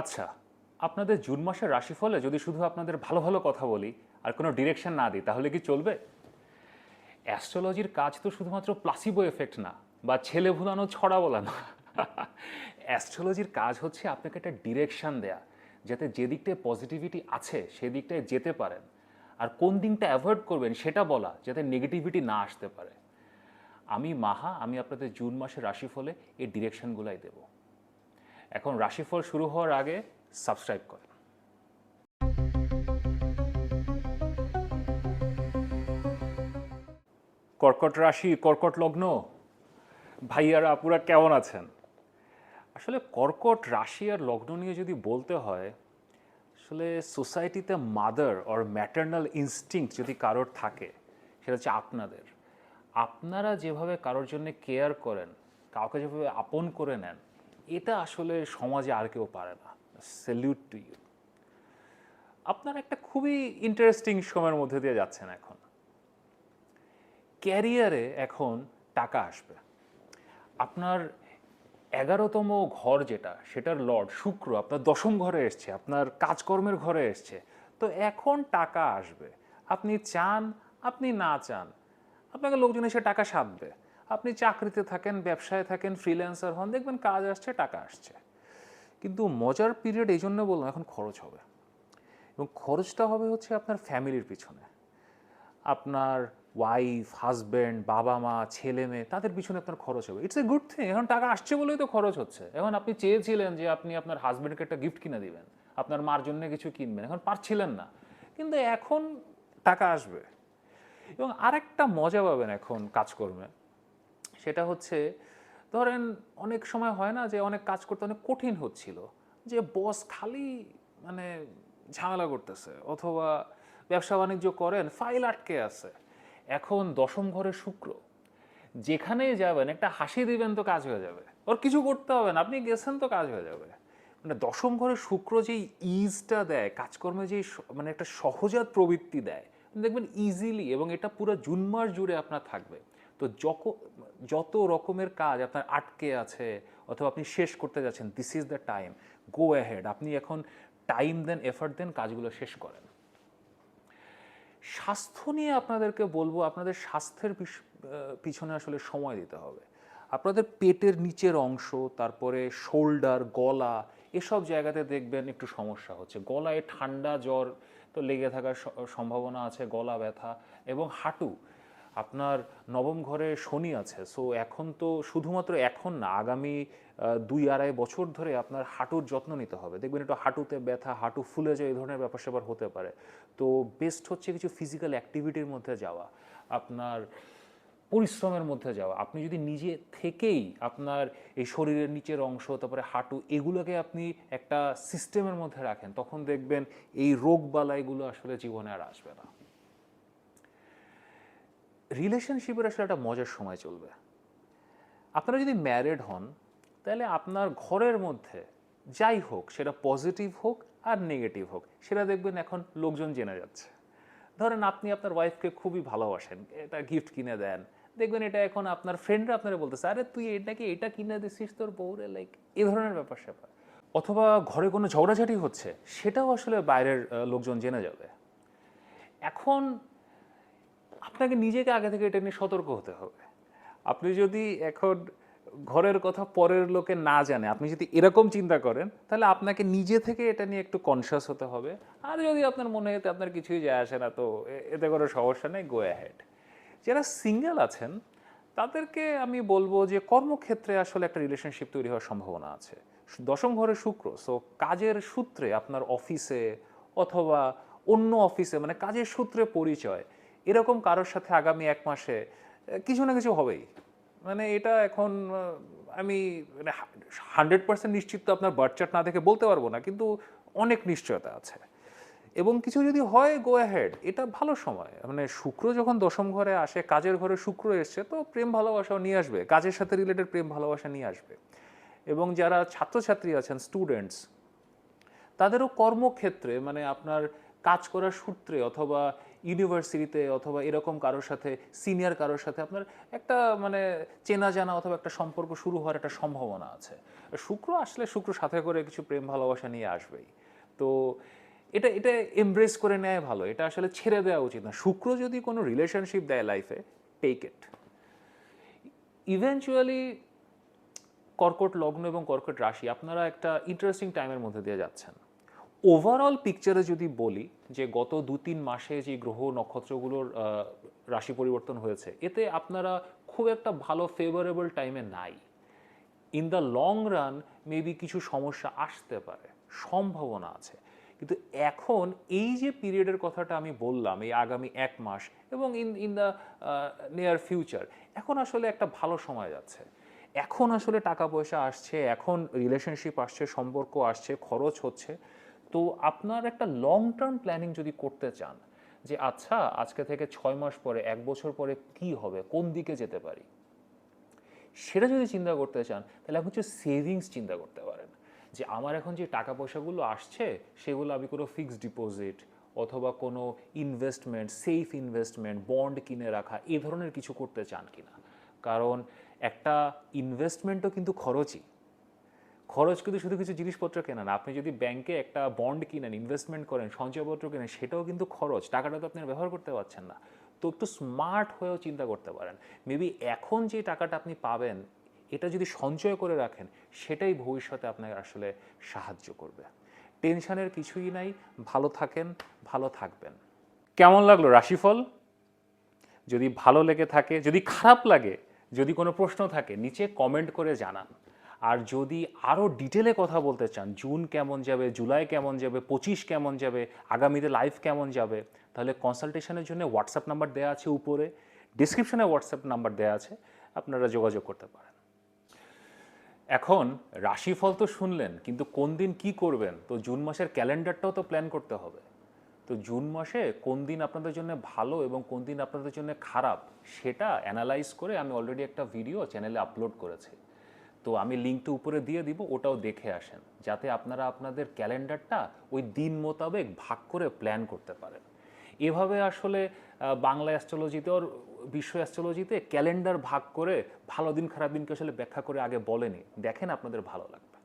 আচ্ছা আপনাদের জুন মাসের রাশিফলে যদি শুধু আপনাদের ভালো ভালো কথা বলি আর কোনো ডিরেকশন না দিই, তাহলে কি চলবে? অ্যাস্ট্রোলজির কাজ তো শুধুমাত্র প্লাসিবো এফেক্ট না, বা ছেলে ভুলানো, ছড়া বলা না অ্যাস্ট্রোলজির কাজ হচ্ছে আপনাকে একটা ডিরেকশান দেয়া, যাতে যে দিকটায় পজিটিভিটি আছে সেদিকটায় যেতে পারেন। আর কোন দিকটা অ্যাভয়েড করবেন সেটা বলা, যাতে নেগেটিভিটি না আসতে পারে। আমি মাহা, আমি আপনাদের জুন মাসের রাশিফলে এই ডিরেকশনগুলাই দেব। এখন রাশিফল শুরু হওয়ার আগে সাবস্ক্রাইব করেন। কর্কট রাশি, কর্কট লগ্ন, ভাইয়ারা, আপুরা কেমন আছেন? আসলে কর্কট রাশি আর লগ্ন নিয়ে যদি বলতে হয়, আসলে সোসাইটিতে মাদার অর ম্যাটার্নাল ইনস্টিংক্ট যদি কারোর থাকে, সেটা হচ্ছে আপনাদের। আপনারা যেভাবে কারোর জন্য কেয়ার করেন, কাউকে যেভাবে আপন করে নেন এটা আসলে সমাজে আর কেউ পারে না। স্যালিউট টু ইউ আপনার একটা খুবই ইন্টারেস্টিং সময়ের মধ্যে দিয়ে যাচ্ছেন এখন। ক্যারিয়ারে এখন টাকা আসবে। আপনার এগারোতম ঘর যেটা, সেটার লর্ড শুক্র আপনার দশম ঘরে এসছে, আপনার কাজকর্মের ঘরে এসছে। তো এখন টাকা আসবে। আপনি চান, আপনি না চান, আপনাকে লোকজন এসে টাকা সাধবে। আপনি চাকরিতে থাকেন, ব্যবসায় থাকেন ফ্রিল্যান্সার হন, দেখবেন কাজ আসছে, টাকা আসছে। কিন্তু মজার পিরিয়ড এই জন্য বললাম, এখন খরচ হবে। এবং খরচটা হবে হচ্ছে আপনার ফ্যামিলির পিছনে। আপনার ওয়াইফ হাজব্যান্ড বাবা মা ছেলে মেয়ে তাদের পিছনে আপনার খরচ হবে। ইটস এ গুড থিং এখন টাকা আসছে বলেই তো খরচ হচ্ছে। এখন আপনি চেয়েছিলেন যে আপনি আপনার হাজব্যান্ডকে একটা গিফট কিনে দিবেন, আপনার মার জন্য কিছু কিনবেন, এখন পারছিলেন না। কিন্তু এখন টাকা আসবে। এবং আরেকটা মজা পাবেন এখন কাজকর্মে সেটা হচ্ছে, ধরেন অনেক সময় হয় না যে অনেক কাজ করতে অনেক কঠিন হচ্ছিল, যে বস খালি মানে ঝামেলা করতেছে, অথবা ব্যবসা বাণিজ্য করেন ফাইল আটকে আছে। এখন দশম ঘরে শুক্র, যেখানেই যাবেন, একটা হাসি দিবেন তো কাজ হয়ে যাবে। ওর কিছু করতে হবে না, আপনি গেছেন তো কাজ হয়ে যাবে। মানে দশম ঘরে শুক্র যেই ইজটা দেয়, কাজকর্মে যেই মানে একটা সহজাত প্রবৃত্তি দেয়, দেখবেন ইজিলি এবং এটা পুরো জুন মাস জুড়ে আপনার থাকবে। তো যক, যত রকমের কাজ আপনার আটকে আছে অথবা আপনি শেষ করতে যাচ্ছেন this is the time go ahead আপনি এখন টাইম দেন এফার্ট দেন, কাজগুলো শেষ করেন। স্বাস্থ্য নিয়ে আপনাদেরকে বলব, আপনাদের স্বাস্থ্যের পিছ- পিছনে আসলে সময় দিতে হবে। আপনাদের পেটের নিচের অংশ, তারপরে শোল্ডার গলা, এসব জায়গাতে দেখবেন একটু সমস্যা হচ্ছে। গলায় ঠান্ডা জ্বর তো লেগে থাকার সম্ভাবনা আছে, গলা ব্যথা এবং হাঁটু। আপনার নবম ঘরে শনি আছে সো এখন তো শুধুমাত্র এখন না, আগামী দুই আড়াই বছর ধরে আপনার হাঁটুর যত্ন নিতে হবে। দেখবেন একটু হাঁটুতে ব্যথা, হাঁটু ফুলে যায়, এই ধরনের ব্যাপার স্যাপার হতে পারে। তো বেস্ট হচ্ছে কিছু ফিজিক্যাল অ্যাক্টিভিটির মধ্যে যাওয়া, আপনার পরিশ্রমের মধ্যে যাওয়া। আপনি যদি নিজে থেকেই আপনার এই শরীরের নিচের অংশ, তারপরে হাঁটু, এগুলোকে আপনি একটা সিস্টেমের মধ্যে রাখেন, তখন দেখবেন এই রোগ বালাইগুলো আসলে জীবনে আর আসবে না। রিলেশনশিপের আসলে একটা মজার সময় চলবে। আপনারা যদি ম্যারেড হন, তাহলে আপনার ঘরের মধ্যে যাই হোক, সেটা পজিটিভ হোক আর নেগেটিভ হোক, সেটা দেখবেন এখন লোকজন জেনে যাচ্ছে। ধরেন আপনি আপনার ওয়াইফকে খুবই ভালোবাসেন, এটা গিফট কিনে দেন, দেখবেন এটা এখন আপনার ফ্রেন্ডরা আপনারা বলতেছে, আরে তুই এটাকে এটা কিনে দিছিস তোর বউরে? লাইক এ ধরনের ব্যাপার স্যাপার। অথবা ঘরে কোনো ঝগড়াঝাটি হচ্ছে, সেটাও আসলে বাইরের লোকজন জেনে যাবে। এখন আপনাকে নিজেকে আগে থেকে এটা নিয়ে সতর্ক হতে হবে। আপনি যদি এখন ঘরের কথা পরের লোকে না জানে, আপনি যদি এরকম চিন্তা করেন, তাহলে আপনাকে নিজে থেকে এটা নিয়ে একটু কনসিয়াস হতে হবে। আর যদি আপনার মনে হয় আপনার কিছুই যায় আসে না, তো এতে কোনো সমস্যা নেই গো অ্যাহেড যারা সিঙ্গেল আছেন, তাদেরকে আমি বলব যে কর্মক্ষেত্রে আসলে একটা রিলেশনশিপ তৈরি হওয়ার সম্ভাবনা আছে। দশম ঘরে শুক্র সো কাজের সূত্রে আপনার অফিসে অথবা অন্য অফিসে মানে কাজের সূত্রে পরিচয় এরকম কারোর সাথে আগামী এক মাসে কিছু না কিছু হবেই। মানে এটা এখন আমি মানে হান্ড্রেড পার্সেন্ট নিশ্চিত তো আপনার বার্থ চার্ট না দেখে বলতে পারব না, কিন্তু অনেক নিশ্চয়তা আছে। এবং কিছু যদি হয় গো অ্যাহেড এটা ভালো সময়। মানে শুক্র যখন দশম ঘরে আসে, কাজের ঘরে শুক্র এসছে, তো প্রেম ভালোবাসাও নিয়ে আসবে, কাজের সাথে রিলেটেড প্রেম ভালোবাসা নিয়ে আসবে। এবং যারা ছাত্রছাত্রী আছেন স্টুডেন্টস তাদেরও কর্মক্ষেত্রে মানে আপনার কাজ করার সূত্রে অথবা ইউনিভার্সিটিতে অথবা এরকম কারোর সাথে সিনিয়র কারোর সাথে আপনার একটা মানে চেনা জানা অথবা একটা সম্পর্ক শুরু হওয়ার একটা সম্ভাবনা আছে। শুক্র আসলে শুক্র সাথে করে কিছু প্রেম ভালোবাসা নিয়ে আসবেই। তো এটা এটা এমব্রেস করে নেয় ভালো, এটা আসলে ছেড়ে দেওয়া উচিত না। শুক্র যদি কোনো রিলেশনশিপ দেয় লাইফে টেক ইট ইভেনচুয়ালি কর্কট লগ্ন এবং কর্কট রাশি, আপনারা একটা ইন্টারেস্টিং টাইমের মধ্যে দিয়ে যাচ্ছেন। ওভারঅল পিকচারে যদি বলি, যে গত দু তিন মাসে যে গ্রহ নক্ষত্রগুলোর রাশি পরিবর্তন হয়েছে, এতে আপনারা খুব একটা ভালো ফেভারেবল টাইমে নাই। In the long run maybe কিছু সমস্যা আসতে পারে, সম্ভাবনা আছে। কিন্তু এখন এই যে পিরিয়ডের কথাটা আমি বললাম, এই আগামী এক মাস এবং in in the near future এখন আসলে একটা ভালো সময় যাচ্ছে। এখন আসলে টাকা পয়সা আসছে, এখন রিলেশনশিপ আসছে, সম্পর্ক আসছে, খরচ হচ্ছে। তো আপনার একটা লং টার্ম প্ল্যানিং যদি করতে চান, যে আচ্ছা আজকে থেকে ছয় মাস পরে, এক বছর পরে কি হবে, কোন দিকে যেতে পারি? সেটা যদি চিন্তা করতে চান, তাহলে আপনি হচ্ছে সেভিংস চিন্তা করতে পারেন। যে আমার এখন যে টাকা পয়সাগুলো আসছে, সেগুলো আমি কোনো ফিক্সড ডিপোজিট অথবা কোনো ইনভেস্টমেন্ট সেফ ইনভেস্টমেন্ট বন্ড কিনে রাখা, এ ধরনের কিছু করতে চান কিনা। কারণ একটা ইনভেস্টমেন্টও কিন্তু খরচই। খরচ কিন্তু শুধু কিছু জিনিসপত্র কেনা না আপনি যদি ব্যাংকে একটা বন্ড কিনেন ইনভেস্টমেন্ট করেন, সঞ্চয়পত্র কেনেন, সেটাও কিন্তু খরচ। টাকাটা তো আপনি ব্যবহার করতে পারছেন না। তো একটু স্মার্ট হয়েও চিন্তা করতে পারেন। মেবি এখন যে টাকাটা আপনি পাবেন, এটা যদি সঞ্চয় করে রাখেন, সেটাই ভবিষ্যতে আপনাকে আসলে সাহায্য করবে। টেনশনের কিছুই নাই। ভালো থাকেন, ভালো থাকবেন। কেমন লাগল রাশিফল? যদি ভালো লেগে থাকে, যদি খারাপ লাগে, যদি কোনো প্রশ্ন থাকে, নিচে কমেন্ট করে জানান। আর যদি আরও ডিটেলে কথা বলতে চান, জুন কেমন যাবে, জুলাই কেমন যাবে, পঁচিশ কেমন যাবে, আগামীতে লাইফ কেমন যাবে, তাহলে কনসালটেশনের জন্য হোয়াটসঅ্যাপ নাম্বার দেওয়া আছে উপরে ডিসক্রিপশনে হোয়াটসঅ্যাপ নাম্বার দেওয়া আছে, আপনারা যোগাযোগ করতে পারেন। এখন রাশিফল তো শুনলেন, কিন্তু কোন দিন কি করবেন? তো জুন মাসের ক্যালেন্ডারটাও তো প্ল্যান করতে হবে। তো জুন মাসে কোন দিন আপনাদের জন্য ভালো এবং কোন দিন আপনাদের জন্য খারাপ, সেটা অ্যানালাইজ করে আমি অলরেডি একটা ভিডিও চ্যানেলে আপলোড করেছি। তো আমি লিঙ্কটা উপরে দিয়ে দিব, ওটাও দেখে আসেন, যাতে আপনারা আপনাদের ক্যালেন্ডারটা ওই দিন মোতাবেক ভাগ করে প্ল্যান করতে পারেন। এভাবে আসলে বাংলা অ্যাস্ট্রোলজিতে ওর, বিশ্ব অ্যাস্ট্রোলজিতে ক্যালেন্ডার ভাগ করে ভালো দিন, খারাপ দিনকে আসলে ব্যাখ্যা করে আগে বলেনি। দেখেন আপনাদের ভালো লাগবে।